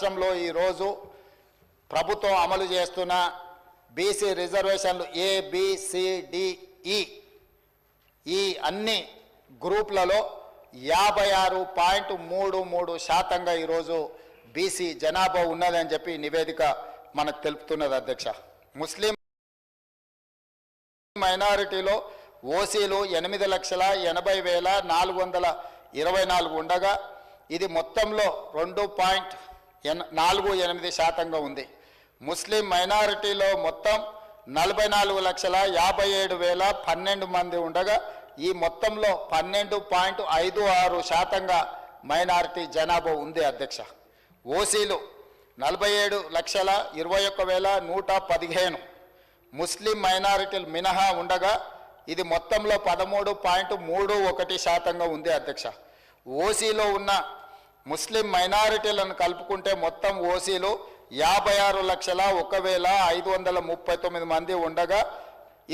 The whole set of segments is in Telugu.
రాష్ట్రంలో ఈరోజు ప్రభుత్వం అమలు చేస్తున్న బీసీ రిజర్వేషన్లు ఏ ఈ ఈ అన్ని గ్రూప్లలో యాభై ఆరు పాయింట్ మూడు మూడు శాతంగా ఈరోజు బీసీ జనాభా ఉన్నదని చెప్పి నివేదిక మనకు తెలుపుతున్నది అధ్యక్ష. ముస్లిం మైనారిటీలో ఓసీలు ఎనిమిది లక్షల ఎనభై వేల నాలుగు వందల ఇరవై నాలుగు ఉండగా ఇది మొత్తంలో రెండు పాయింట్ ఎన్ నాలుగు ఎనిమిది శాతంగా ఉంది. ముస్లిం మైనారిటీలో మొత్తం నలభై నాలుగు లక్షల యాభై ఏడు వేల పన్నెండు మంది ఉండగా ఈ మొత్తంలో పన్నెండు పాయింట్ ఐదు ఆరు శాతంగా మైనారిటీ జనాభా ఉంది అధ్యక్ష. ఓసీలు నలభై ఏడు లక్షల ఇరవై ఒక్క వేల నూట పదిహేను. ముస్లిం మైనారిటీలు మినహా ఉండగా ఇది మొత్తంలో పదమూడు పాయింట్ మూడు ఒకటి శాతంగా ఉంది అధ్యక్ష. ఓసీలో ఉన్న ముస్లిం మైనారిటీలను కలుపుకుంటే మొత్తం ఓసీలు యాభై ఆరు లక్షల ఒక వేల ఐదు వందల ముప్పై తొమ్మిది మంది ఉండగా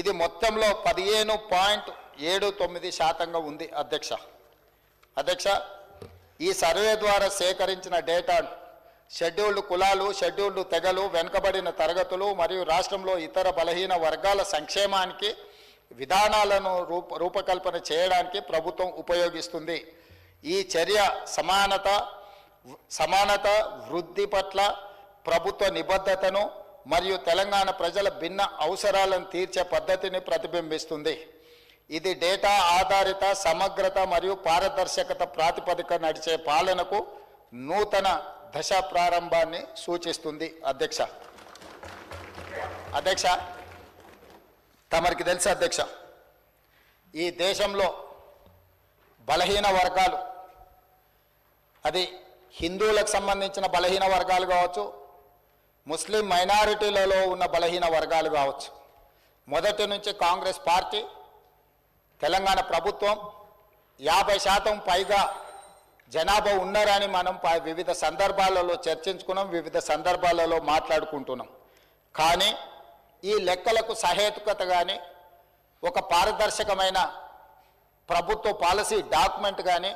ఇది మొత్తంలో పదిహేను పాయింట్ ఏడు తొమ్మిది శాతంగా ఉంది అధ్యక్ష. అధ్యక్ష ఈ సర్వే ద్వారా సేకరించిన డేటా షెడ్యూల్డ్ కులాలు షెడ్యూల్డ్ తెగలు వెనుకబడిన తరగతులు మరియు రాష్ట్రంలో ఇతర బలహీన వర్గాల సంక్షేమానికి విధానాలను రూప రూపకల్పన చేయడానికి ప్రభుత్వం ఉపయోగిస్తుంది. ఈ చర్య సమానత సమానత వృద్ధి పట్ల ప్రభుత్వ నిబద్ధతను మరియు తెలంగాణ ప్రజల భిన్న అవసరాలను తీర్చే పద్ధతిని ప్రతిబింబిస్తుంది. ఇది డేటా ఆధారిత సమగ్రత మరియు పారదర్శకత ప్రాతిపదిక నడిచే పాలనకు నూతన దశ ప్రారంభాన్ని సూచిస్తుంది. అధ్యక్ష. అధ్యక్ష తమరికి తెలుసు అధ్యక్ష? ఈ దేశంలో బలహీన వర్గాలు అది హిందువులకు సంబంధించిన బలహీన వర్గాలు కావచ్చు ముస్లిం మైనారిటీలలో ఉన్న బలహీన వర్గాలు కావచ్చు. మొదటి నుంచి కాంగ్రెస్ పార్టీ తెలంగాణ ప్రభుత్వం యాభై శాతం పైగా జనాభా ఉన్నారని మనం వివిధ సందర్భాలలో చర్చించుకున్నాం వివిధ సందర్భాలలో మాట్లాడుకుంటున్నాం. కానీ ఈ లెక్కలకు సహేతుకత కానీ ఒక పారదర్శకమైన ప్రభుత్వ పాలసీ డాక్యుమెంట్ కానీ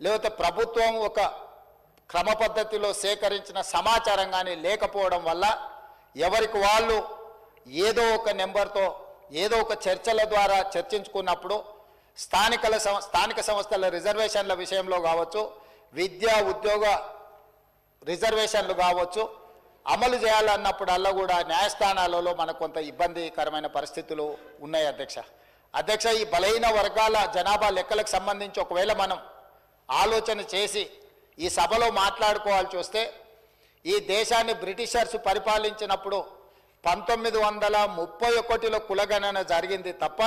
లేకపోతే ప్రభుత్వం ఒక క్రమ పద్ధతిలో సేకరించిన సమాచారం కానీ లేకపోవడం వల్ల ఎవరికి వాళ్ళు ఏదో ఒక నెంబర్తో ఏదో ఒక చర్చల ద్వారా చర్చించుకున్నప్పుడు స్థానికల సం- స్థానిక సంస్థల రిజర్వేషన్ల విషయంలో కావచ్చు విద్యా ఉద్యోగ రిజర్వేషన్లు కావచ్చు అమలు చేయాలన్నప్పుడల్లా కూడా న్యాయస్థానాలలో మనకు కొంత ఇబ్బందికరమైన పరిస్థితులు ఉన్నాయి అధ్యక్ష. అధ్యక్ష ఈ బలహీన వర్గాల జనాభా లెక్కలకు సంబంధించి ఒకవేళ మనం ఆలోచన చేసి ఈ సభలో మాట్లాడుకోవాల్సి వస్తే ఈ దేశాన్ని బ్రిటిషర్స్ పరిపాలించినప్పుడు పంతొమ్మిది వందల ముప్పై ఒకటిలో కులగణన జరిగింది తప్ప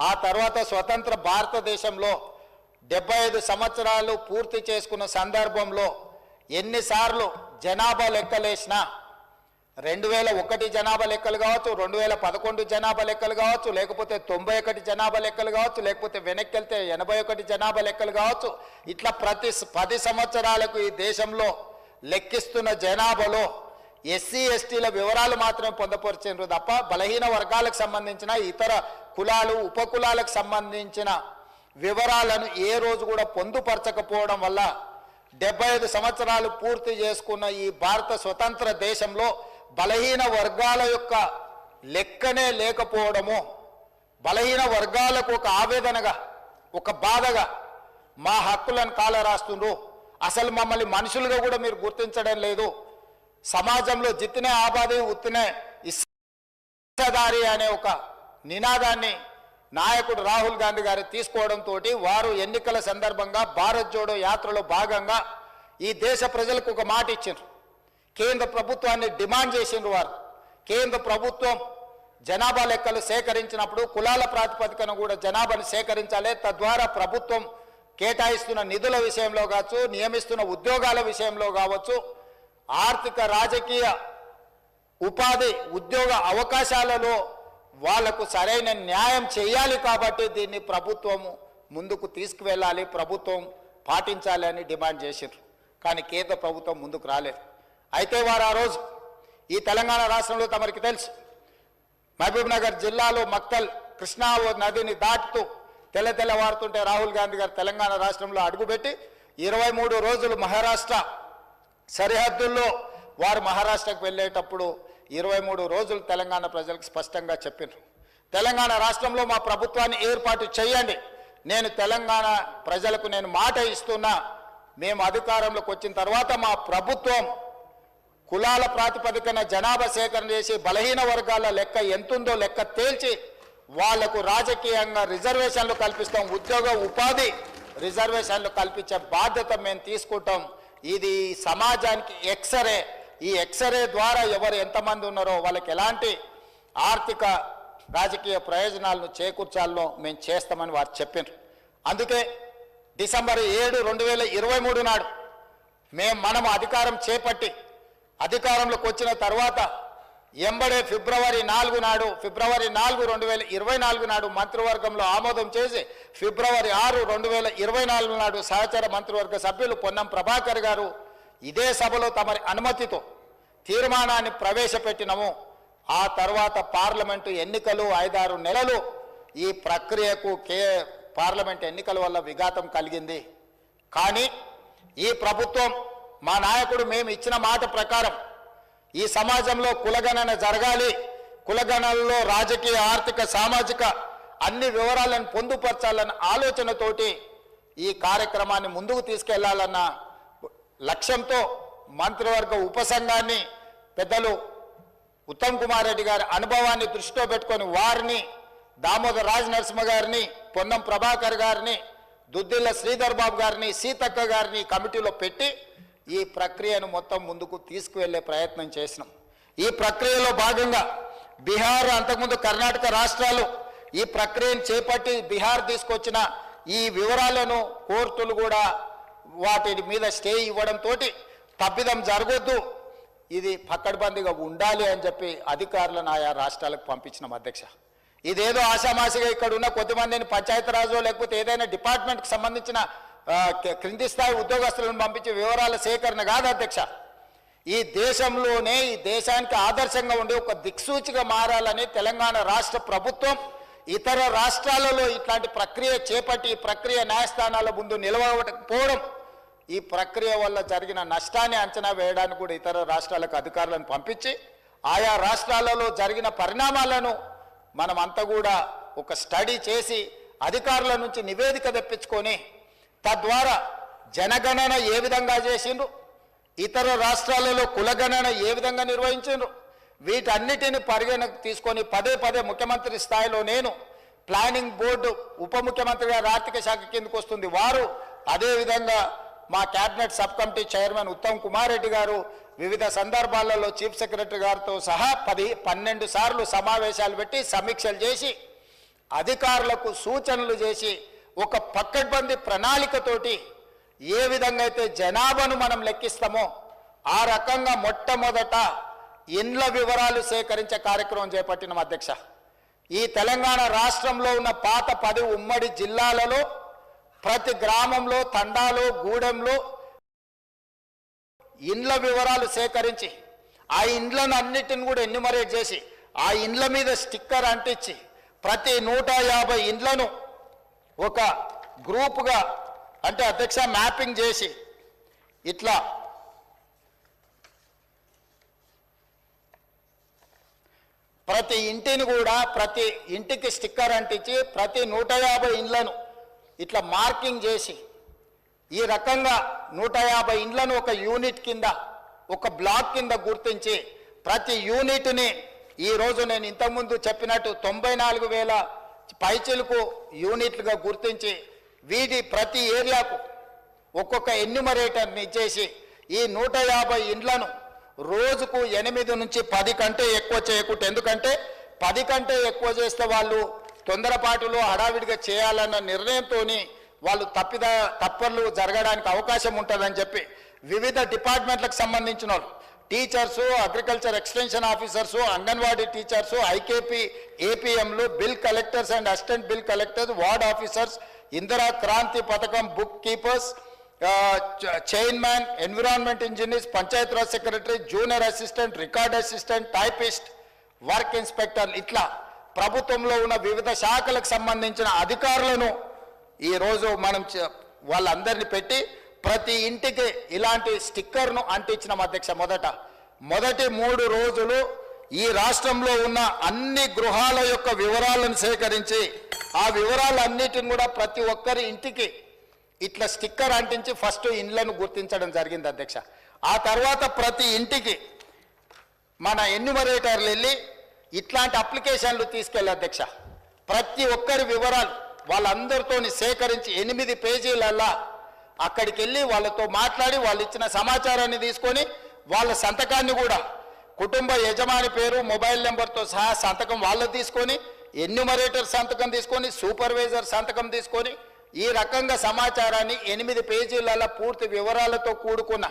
ఆ తర్వాత స్వతంత్ర భారతదేశంలో డెబ్బై ఐదు సంవత్సరాలు పూర్తి చేసుకున్న సందర్భంలో ఎన్నిసార్లు జనాభా లెక్కలేసినా రెండు వేల ఒకటి జనాభా లెక్కలు కావచ్చు రెండు వేల పదకొండు జనాభా లెక్కలు కావచ్చు లేకపోతే తొంభై ఒకటి జనాభా లెక్కలు కావచ్చు లేకపోతే వెనక్కి వెళ్తే ఎనభై ఒకటి జనాభా లెక్కలు కావచ్చు. ఇట్లా ప్రతి పది సంవత్సరాలకు ఈ దేశంలో లెక్కిస్తున్న జనాభాలో ఎస్సీ ఎస్టీల వివరాలు మాత్రమే పొందపరిచినారు తప్ప బలహీన వర్గాలకు సంబంధించిన ఇతర కులాలు ఉపకులాలకు సంబంధించిన వివరాలను ఏ రోజు కూడా పొందుపరచకపోవడం వల్ల డెబ్బై ఐదు సంవత్సరాలు పూర్తి చేసుకున్న ఈ భారత స్వతంత్ర దేశంలో బలహీన వర్గాల యొక్క లెక్కనే లేకపోవడము బలహీన వర్గాలకు ఒక ఆవేదనగా ఒక బాధగా మా హక్కులను కాలరాస్తుండ్రు. అసలు మమ్మల్ని మనుషులుగా కూడా మీరు గుర్తించడం లేదు. సమాజంలో జిత్తినే ఆబాది ఉత్తినే ఇస్సాదారి అనే ఒక నినాదాన్ని నాయకుడు రాహుల్ గాంధీ గారు తీసుకోవడంతో వారు ఎన్నికల సందర్భంగా భారత్ జోడో యాత్రలో భాగంగా ఈ దేశ ప్రజలకు ఒక మాట ఇచ్చారు కేంద్ర ప్రభుత్వాన్ని డిమాండ్ చేసిండ్రు వారు. కేంద్ర ప్రభుత్వం జనాభా లెక్కలు సేకరించినప్పుడు కులాల ప్రాతిపదికన కూడా జనాభాను సేకరించాలి. తద్వారా ప్రభుత్వం కేటాయిస్తున్న నిధుల విషయంలో కావచ్చు నియమిస్తున్న ఉద్యోగాల విషయంలో కావచ్చు ఆర్థిక రాజకీయ ఉపాధి ఉద్యోగ అవకాశాలలో వాళ్ళకు సరైన న్యాయం చేయాలి కాబట్టి దీన్ని ప్రభుత్వము ముందుకు తీసుకువెళ్ళాలి ప్రభుత్వం పాటించాలి అని డిమాండ్ చేసిండ్రు. కానీ కేంద్ర ప్రభుత్వం ముందుకు రాలేదు. అయితే వారు ఆ రోజు ఈ తెలంగాణ రాష్ట్రంలో తమరికి తెలుసు. మహబూబ్ నగర్ జిల్లాలో మక్తల్ కృష్ణా నదిని దాటుతూ తెల్ల తెల్లవారుతుంటే రాహుల్ గాంధీ గారు తెలంగాణ రాష్ట్రంలో అడుగుపెట్టి ఇరవై మూడు రోజులు మహారాష్ట్ర సరిహద్దుల్లో వారు మహారాష్ట్రకు వెళ్ళేటప్పుడు ఇరవై మూడు రోజులు తెలంగాణ ప్రజలకు స్పష్టంగా చెప్పినారు. తెలంగాణ రాష్ట్రంలో మా ప్రభుత్వాన్ని ఏర్పాటు చేయండి. నేను తెలంగాణ ప్రజలకు నేను మాట ఇస్తున్నా. మేము అధికారంలోకి వచ్చిన తర్వాత మా ప్రభుత్వం కులాల ప్రాతిపదికన జనాభా సేకరణ చేసి బలహీన వర్గాల లెక్క ఎంతుందో లెక్క తేల్చి వాళ్ళకు రాజకీయంగా రిజర్వేషన్లు కల్పిస్తాం. ఉద్యోగ ఉపాధి రిజర్వేషన్లు కల్పించే బాధ్యత మేము తీసుకుంటాం. ఇది సమాజానికి ఎక్సరే ఈ ఎక్సరే ద్వారా ఎవరు ఎంతమంది ఉన్నారో వాళ్ళకి ఎలాంటి ఆర్థిక రాజకీయ ప్రయోజనాలను చేకూర్చాలో మేము చేస్తామని వారు చెప్పారు అందుకే డిసెంబర్ ఏడు రెండు వేల ఇరవై మూడు నాడు మేము మనము అధికారం చేపట్టి అధికారంలోకి వచ్చిన తర్వాత ఎంబడే ఫిబ్రవరి నాలుగు నాడు ఫిబ్రవరి నాలుగు రెండు వేల ఇరవై నాలుగు నాడు మంత్రివర్గంలో ఆమోదం చేసి ఫిబ్రవరి ఆరు రెండు వేల ఇరవై నాలుగు నాడు సహచర మంత్రివర్గ సభ్యులు పొన్నం ప్రభాకర్ గారు ఇదే సభలో తమరి అనుమతితో తీర్మానాన్ని ప్రవేశపెట్టినము. ఆ తర్వాత పార్లమెంటు ఎన్నికలు ఐదారు నెలలు. ఈ ప్రక్రియకు కే పార్లమెంట్ ఎన్నికల వల్ల విఘాతం కలిగింది. కానీ ఈ ప్రభుత్వం మా నాయకుడు మేము ఇచ్చిన మాట ప్రకారం ఈ సమాజంలో కులగణన జరగాలి. కులగణనలో రాజకీయ ఆర్థిక సామాజిక అన్ని వివరాలను పొందుపరచాలన్న ఆలోచనతోటి ఈ కార్యక్రమాన్ని ముందుకు తీసుకెళ్ళాలన్న లక్ష్యంతో మంత్రివర్గ ఉపసంఘాన్ని పెద్దలు ఉత్తమ్ కుమార్ రెడ్డి గారి అనుభవాన్ని దృష్టిలో పెట్టుకొని వారిని దామోదర్ రాజ్ నరసింహ గారిని పొన్నం ప్రభాకర్ గారిని దుద్దిల్ల శ్రీధర్ బాబు గారిని సీతక్క గారిని కమిటీలో పెట్టి ఈ ప్రక్రియను మొత్తం ముందుకు తీసుకువెళ్ళే ప్రయత్నం చేసినాం. ఈ ప్రక్రియలో భాగంగా బీహార్ అంతకుముందు కర్ణాటక రాష్ట్రాలు ఈ ప్రక్రియను చేపట్టి బీహార్ తీసుకొచ్చిన ఈ వివరాలను కోర్టులు కూడా వాటి మీద స్టే ఇవ్వడంతో తప్పిదం జరగొద్దు. ఇది పక్కడబందిగా ఉండాలి అని చెప్పి అధికారులను ఆయా రాష్ట్రాలకు పంపించినాం అధ్యక్ష. ఇదేదో ఆషామాషిగా ఇక్కడ ఉన్న కొద్దిమందిని పంచాయతీరాజు లేకపోతే ఏదైనా డిపార్ట్మెంట్కి సంబంధించిన క్రింది స్థాయి ఉద్యోగస్తులను పంపించే వివరాల సేకరణ కాదు అధ్యక్ష. ఈ దేశంలోనే ఈ దేశానికి ఆదర్శంగా ఉండే ఒక దిక్సూచిగా మారాలని తెలంగాణ రాష్ట్ర ప్రభుత్వం ఇతర రాష్ట్రాలలో ఇట్లాంటి ప్రక్రియ చేపట్టి ఈ ప్రక్రియ న్యాయస్థానాల ముందు నిలవకపోవడం ఈ ప్రక్రియ వల్ల జరిగిన నష్టాన్ని అంచనా వేయడానికి కూడా ఇతర రాష్ట్రాలకు అధికారులను పంపించి ఆయా రాష్ట్రాలలో జరిగిన పరిణామాలను మనమంతా కూడా ఒక స్టడీ చేసి అధికారుల నుంచి నివేదిక తెప్పించుకొని తద్వారా జనగణన ఏ విధంగా చేసిండ్రు? ఇతర రాష్ట్రాలలో కులగణన ఏ విధంగా నిర్వహించిండ్రు? వీటన్నిటిని పరిగణకు తీసుకొని పదే పదే ముఖ్యమంత్రి స్థాయిలో నేను ప్లానింగ్ బోర్డు ఉప ముఖ్యమంత్రి గారు ఆర్థిక శాఖ కిందకు వస్తుంది. వారు అదేవిధంగా మా cabinet sub committee chairman Uttam Kumar Reddy garu వివిధ సందర్భాలలో చీఫ్ సెక్రటరీ గారితో సహా పది పన్నెండు సార్లు సమావేశాలు పెట్టి సమీక్షలు చేసి అధికారులకు సూచనలు చేసి ఒక పక్కడ్బందీ ప్రణాళికతోటి ఏ విధంగా అయితే జనాభాను మనం లెక్కిస్తామో ఆ రకంగా మొట్టమొదట ఇండ్ల వివరాలు సేకరించే కార్యక్రమం చేపట్టిన అధ్యక్ష. ఈ తెలంగాణ రాష్ట్రంలో ఉన్న పాత పది ఉమ్మడి జిల్లాలలో ప్రతి గ్రామంలో తండాలో గూడెంలో ఇండ్ల వివరాలు సేకరించి ఆ ఇండ్లను అన్నిటిని కూడా ఎన్యుమరేట్ చేసి ఆ ఇండ్ల మీద స్టిక్కర్ అంటించి ప్రతి నూట యాభై ఇండ్లను ఒక గ్రూపుగా అంటే అధ్యక్ష మ్యాపింగ్ చేసి ఇట్లా ప్రతి ఇంటిని కూడా ప్రతి ఇంటికి స్టిక్కర్ అంటించి ప్రతి నూట యాభై ఇండ్లను ఇట్లా మార్కింగ్ చేసి ఈ రకంగా నూట యాభై ఇండ్లను ఒక యూనిట్ కింద ఒక బ్లాక్ కింద గుర్తించి ప్రతి యూనిట్ని ఈ రోజు నేను ఇంతకుముందు చెప్పినట్టు తొంభై నాలుగు వేల పైచిలకు యూనిట్లుగా గుర్తించి వీటి ప్రతి ఏరియాకు ఒక్కొక్క ఎన్యుమరేటర్ని ఇచ్చేసి ఈ నూట యాభై ఇండ్లను రోజుకు ఎనిమిది నుంచి పది కంటే ఎక్కువ చేయకూడదు ఎందుకంటే పది కంటే ఎక్కువ చేస్తే వాళ్ళు తొందరపాటులో హడావిడిగా చేయాలన్న నిర్ణయంతో వాళ్ళు తప్పిద తప్పర్లు జరగడానికి అవకాశం ఉంటుందని చెప్పి వివిధ డిపార్ట్మెంట్లకు సంబంధించిన వాళ్ళు teachers agriculture extension officers anganwadi teachers IKP ఏపీఎంలు bill collectors and assistant bill collectors ward officers Indira Kranti పథకం book keepers chain man environment engineers panchayat raj secretary junior assistant record assistant typist work inspector ఇట్లా ప్రభుత్వంలో ఉన్న వివిధ శాఖలకు సంబంధించిన అధికారులను ఈ రోజు మనం వాళ్ళందరినీ పెట్టి ప్రతి ఇంటికి ఇలాంటి స్టిక్కర్ను అంటించినాం అధ్యక్ష మొదట. మొదటి మూడు రోజులు ఈ రాష్ట్రంలో ఉన్న అన్ని గృహాల యొక్క వివరాలను సేకరించి ఆ వివరాలన్నిటిని కూడా ప్రతి ఒక్కరి ఇంటికి ఇట్లా స్టిక్కర్ అంటించి ఫస్ట్ ఇండ్లను గుర్తించడం జరిగింది అధ్యక్ష. ఆ తర్వాత ప్రతి ఇంటికి మన ఎన్యుమరేటర్లు వెళ్ళి ఇట్లాంటి అప్లికేషన్లు తీసుకెళ్ళి అధ్యక్ష. ప్రతి ఒక్కరి వివరాలు వాళ్ళందరితోని సేకరించి ఎనిమిది పేజీలల్లా అక్కడికి వెళ్ళి వాళ్ళతో మాట్లాడి వాళ్ళు ఇచ్చిన సమాచారాన్ని తీసుకొని వాళ్ళ సంతకాన్ని కూడా కుటుంబ యజమాని పేరు మొబైల్ నెంబర్తో సహా సంతకం వాళ్ళు తీసుకొని ఎన్యుమరేటర్ సంతకం తీసుకొని సూపర్వైజర్ సంతకం తీసుకొని ఈ రకంగా సమాచారాన్ని ఎనిమిది పేజీలలో పూర్తి వివరాలతో కూడుకున్న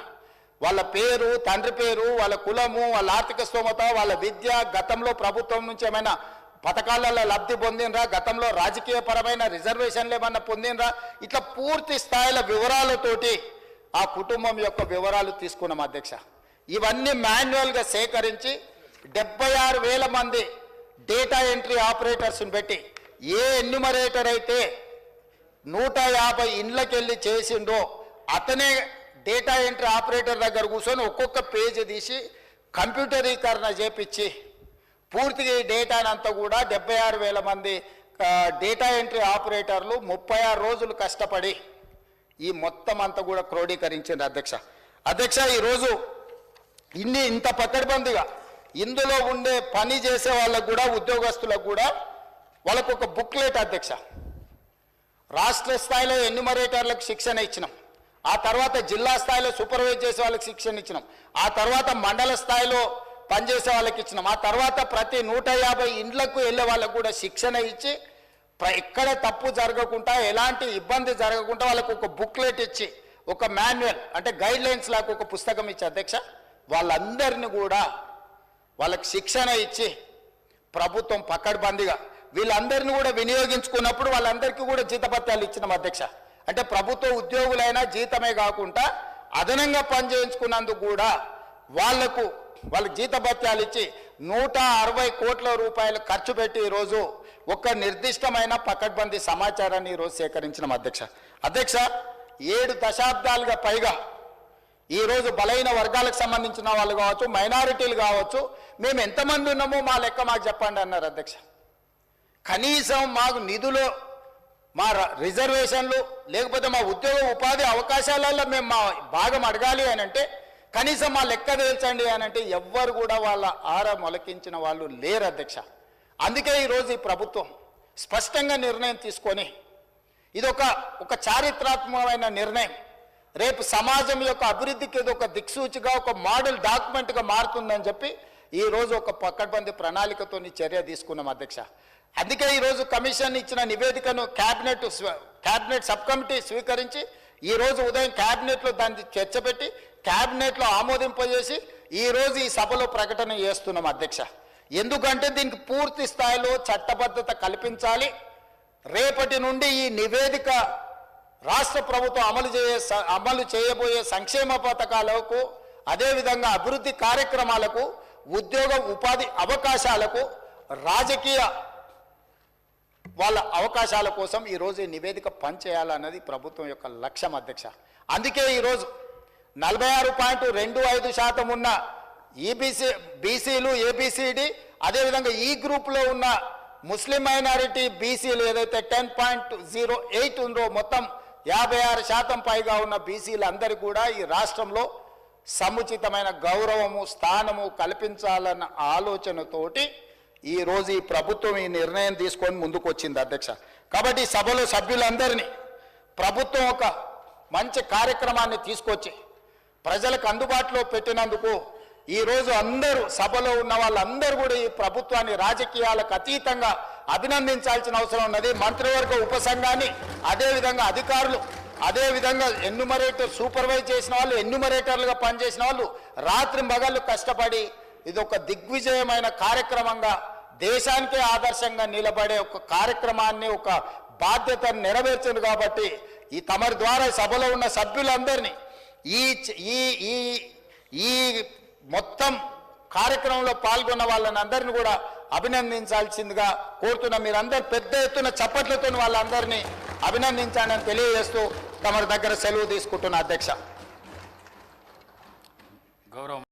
వాళ్ళ పేరు తండ్రి పేరు వాళ్ళ కులము వాళ్ళ ఆర్థిక స్తోమత వాళ్ళ విద్య గతంలో ప్రభుత్వం నుంచి ఏమైనా పథకాలలో లబ్ధి పొందినరా గతంలో రాజకీయ పరమైన రిజర్వేషన్లు ఏమన్నా పొందినరా ఇట్లా పూర్తి స్థాయిల వివరాలతోటి ఆ కుటుంబం యొక్క వివరాలు తీసుకున్నాం అధ్యక్ష. ఇవన్నీ మాన్యువల్గా సేకరించి డెబ్బై ఆరు వేల మంది డేటా ఎంట్రీ ఆపరేటర్స్ని పెట్టి ఏ ఎన్యుమరేటర్ అయితే నూట యాభై ఇండ్లకెళ్ళి చేసిండో అతనే డేటా ఎంట్రీ ఆపరేటర్ దగ్గర కూర్చొని ఒక్కొక్క పేజీ తీసి కంప్యూటరీకరణ చేపించి పూర్తిగా ఈ డేటానంతా కూడా డెబ్బై ఆరు వేల మంది డేటా ఎంట్రీ ఆపరేటర్లు ముప్పై ఆరు రోజులు కష్టపడి ఈ మొత్తం అంతా కూడా క్రోడీకరించింది అధ్యక్ష. అధ్యక్ష ఈరోజు ఇన్ని ఇంత పకడ్బందీగా ఇందులో ఉండే పని చేసే వాళ్ళకు కూడా ఉద్యోగస్తులకు కూడా వాళ్ళకు ఒక బుక్లెట్ అధ్యక్ష. రాష్ట్ర స్థాయిలో ఎన్యుమరేటర్లకు శిక్షణ ఇచ్చినాం. ఆ తర్వాత జిల్లా స్థాయిలో సూపర్వైజ్ చేసే వాళ్ళకి శిక్షణ ఇచ్చినాం. ఆ తర్వాత మండల స్థాయిలో పనిచేసే వాళ్ళకి ఇచ్చినాం ఆ తర్వాత ప్రతి నూట యాభై ఇండ్లకు వెళ్ళే వాళ్ళకు కూడా శిక్షణ ఇచ్చి ఎక్కడ తప్పు జరగకుండా ఎలాంటి ఇబ్బంది జరగకుండా వాళ్ళకు ఒక బుక్లెట్ ఇచ్చి ఒక మాన్యువల్ అంటే గైడ్ లైన్స్ లాగా ఒక పుస్తకం ఇచ్చి అధ్యక్ష వాళ్ళందరినీ కూడా వాళ్ళకి శిక్షణ ఇచ్చి ప్రభుత్వం పక్కడబందిగా వీళ్ళందరినీ కూడా వినియోగించుకున్నప్పుడు వాళ్ళందరికీ కూడా జీతభత్యాలు ఇచ్చినాం అధ్యక్ష. అంటే ప్రభుత్వ ఉద్యోగులైనా జీతమే కాకుండా అదనంగా పనిచేయించుకున్నందుకు కూడా వాళ్ళకు వాళ్ళకి జీతభత్యాలు ఇచ్చి నూట అరవై కోట్ల రూపాయలు ఖర్చు పెట్టి ఈరోజు ఒక నిర్దిష్టమైన పకడ్బందీ సమాచారాన్ని ఈరోజు సేకరించిన అధ్యక్ష. అధ్యక్ష ఏడు దశాబ్దాలుగా పైగా ఈరోజు బలైన వర్గాలకు సంబంధించిన వాళ్ళు కావచ్చు మైనారిటీలు కావచ్చు మేము ఎంతమంది ఉన్నామో మా లెక్క మాకు చెప్పండి అన్నారు అధ్యక్ష. కనీసం మాకు నిధులు మా రిజర్వేషన్లు లేకపోతే మా ఉద్యోగ ఉపాధి అవకాశాలలో మేము మా భాగం అడగాలి అని అంటే కనీసం మా లెక్క తేల్చండి అని అంటే ఎవ్వరు కూడా వాళ్ళ ఆర మొలకించిన వాళ్ళు లేరు అధ్యక్ష. అందుకే ఈరోజు ఈ ప్రభుత్వం స్పష్టంగా నిర్ణయం తీసుకొని ఇది ఒక ఒక చారిత్రాత్మకమైన నిర్ణయం. రేపు సమాజం యొక్క అభివృద్ధికి ఇది ఒక దిక్సూచిగా ఒక మోడల్ డాక్యుమెంట్గా మారుతుందని చెప్పి ఈ రోజు ఒక పక్కడ్బంది ప్రణాళికతో చర్య తీసుకున్నాం అధ్యక్ష. అందుకే ఈరోజు కమిషన్ ఇచ్చిన నివేదికను క్యాబినెట్ క్యాబినెట్ సబ్ కమిటీ స్వీకరించి ఈ రోజు ఉదయం క్యాబినెట్లో దాన్ని చర్చ పెట్టి క్యాబినెట్లో ఆమోదింపజేసి ఈ రోజు ఈ సభలో ప్రకటన చేస్తున్నాం అధ్యక్ష. ఎందుకంటే దీనికి పూర్తి స్థాయిలో చట్టబద్ధత కల్పించాలి. రేపటి నుండి ఈ నివేదిక రాష్ట్ర ప్రభుత్వం అమలు చేయ అమలు చేయబోయే సంక్షేమ పథకాలకు అదేవిధంగా అభివృద్ధి కార్యక్రమాలకు ఉద్యోగ ఉపాధి అవకాశాలకు రాజకీయ వాళ్ళ అవకాశాల కోసం ఈరోజు ఈ నివేదిక పనిచేయాలన్నది ప్రభుత్వం యొక్క లక్ష్యం అధ్యక్ష. అందుకే ఈరోజు నలభై ఆరు పాయింట్ రెండు ఐదు శాతం ఉన్న ఈబీసీ బీసీలు ఏబిసిడి అదేవిధంగా ఈ గ్రూప్లో ఉన్న ముస్లిం మైనారిటీ బీసీలు ఏదైతే టెన్ పాయింట్ జీరో ఎయిట్ ఉందో మొత్తం యాభై ఆరు శాతం పైగా ఉన్న బీసీలు కూడా ఈ రాష్ట్రంలో సముచితమైన గౌరవము స్థానము కల్పించాలన్న ఆలోచనతోటి ఈ రోజు ఈ ప్రభుత్వం ఈ నిర్ణయం తీసుకొని ముందుకు వచ్చింది అధ్యక్ష. కాబట్టి సభలో సభ్యులందరినీ ప్రభుత్వం ఒక మంచి కార్యక్రమాన్ని తీసుకొచ్చి ప్రజలకు అందుబాటులో పెట్టినందుకు ఈ రోజు అందరూ సభలో ఉన్న వాళ్ళందరూ కూడా ఈ ప్రభుత్వాన్ని రాజకీయాలకు అతీతంగా అభినందించాల్సిన అవసరం ఉన్నది. మంత్రివర్గ ఉపసంఘాన్ని అదేవిధంగా అధికారులు అదేవిధంగా ఎన్యుమరేటర్ సూపర్వైజ్ చేసిన వాళ్ళు ఎన్యుమరేటర్లుగా పనిచేసిన వాళ్ళు రాత్రి మగళ్ళు కష్టపడి ఇది ఒక దిగ్విజయమైన కార్యక్రమంగా దేశానికే ఆదర్శంగా నిలబడే ఒక కార్యక్రమాన్ని ఒక బాధ్యతను నెరవేర్చింది కాబట్టి ఈ తమరి ద్వారా సభలో ఉన్న సభ్యులందరినీ ఈ ఈ ఈ ఈ మొత్తం కార్యక్రమంలో పాల్గొన్న వాళ్ళని అందరిని కూడా అభినందించాల్సిందిగా కోరుతున్నా మీరందరూ పెద్ద ఎత్తున చప్పట్లతో వాళ్ళందరినీ అభినందించాలని తెలియజేస్తూ తమరి దగ్గర సెలవు తీసుకుంటున్న అధ్యక్ష. గౌరవం